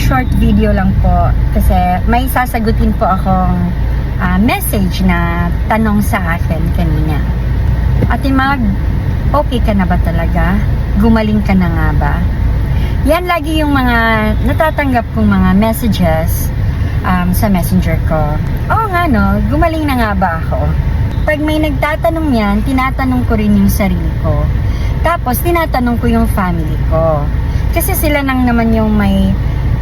short video lang po kasi may sasagutin po akong ah, message na tanong sa akin kanina. Ate Mag, okay ka na ba talaga? Gumaling ka na nga ba? Yan lagi yung mga natatanggap kong mga messages um, sa messenger ko. Oo nga no, gumaling na nga ba ako? Pag may nagtatanong yan, tinatanong ko rin yung sarili ko. Tapos, tinatanong ko yung family ko. Kasi sila nang naman yung may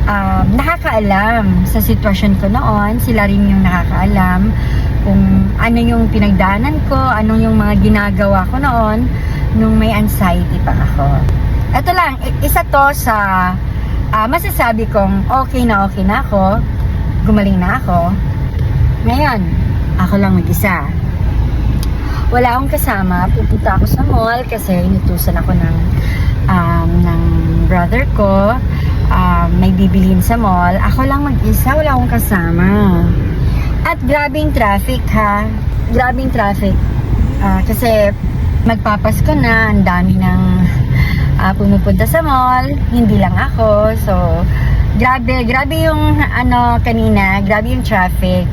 um, nakakaalam sa sitwasyon ko noon. Sila rin yung nakakaalam kung ano yung pinagdaanan ko, anong yung mga ginagawa ko noon nung may anxiety pa ako. Ito lang, isa to sa ah, masasabi kong okay na okay na ako, gumaling na ako. Ngayon, ako lang mag-isa. Wala akong kasama, pupunta ako sa mall kasi inutusan ako ng um, ng brother ko. Um, may bibilin sa mall. Ako lang mag-isa, wala akong kasama. At grabing traffic ha. Grabing traffic. Ah, kasi magpapasko na, ang dami ng ah, pumupunta sa mall. Hindi lang ako. So, grabe, grabe yung ano kanina, grabe yung traffic.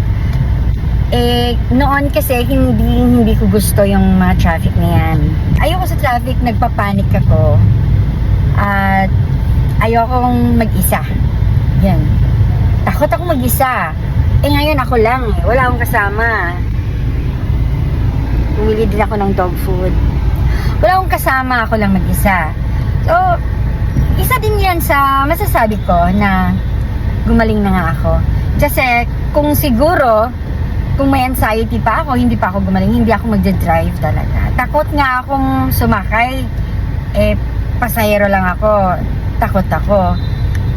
Eh, noon kasi hindi hindi ko gusto yung mga traffic na yan. Ayoko sa traffic, nagpapanik ako. At ayokong mag-isa. Yan. Takot ako mag-isa. Eh ngayon ako lang eh. Wala akong kasama. Bumili din ako ng dog food. Wala akong kasama, ako lang mag-isa. So, isa din yan sa masasabi ko na gumaling na nga ako. Kasi kung siguro, kung may anxiety pa ako, hindi pa ako gumaling, hindi ako magdadrive talaga. Takot nga akong sumakay. Eh, pasahero lang ako. Takot ako.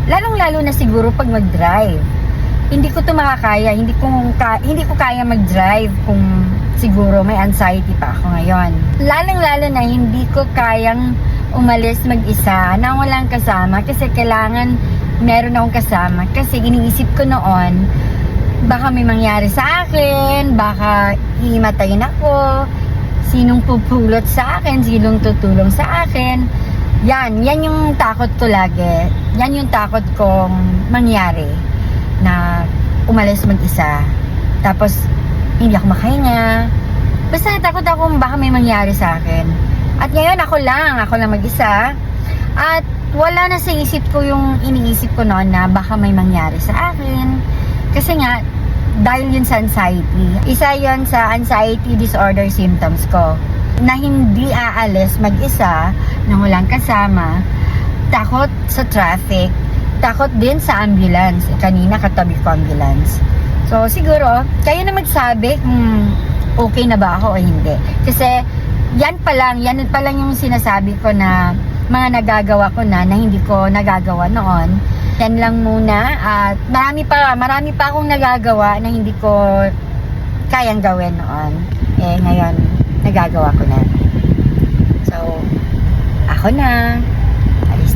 Lalong-lalo na siguro pag mag-drive. Hindi ko to makakaya. Hindi ko, ka, hindi ko kaya mag-drive kung siguro may anxiety pa ako ngayon. Lalong-lalo na hindi ko kayang umalis mag-isa na walang kasama kasi kailangan meron akong kasama kasi iniisip ko noon baka may mangyari sa akin, baka himatayin ako, sinong pupulot sa akin, sinong tutulong sa akin. Yan, yan yung takot ko lagi. Yan yung takot kong mangyari na umalis mag-isa. Tapos, hindi ako makahinga. Basta takot ako baka may mangyari sa akin. At ngayon ako lang, ako lang mag-isa. At wala na sa isip ko yung iniisip ko noon na baka may mangyari sa akin. Kasi nga, dahil yun sa anxiety. Isa yun sa anxiety disorder symptoms ko. Na hindi aalis mag-isa, na walang kasama, takot sa traffic, takot din sa ambulance. Kanina katabi ko ambulance. So, siguro, kayo na magsabi kung okay na ba ako o hindi. Kasi, yan pa lang, yan pa lang yung sinasabi ko na mga nagagawa ko na na hindi ko nagagawa noon. Yan lang muna at marami pa marami pa akong nagagawa na hindi ko kayang gawin noon. Eh ngayon nagagawa ko na. So ako na. Alis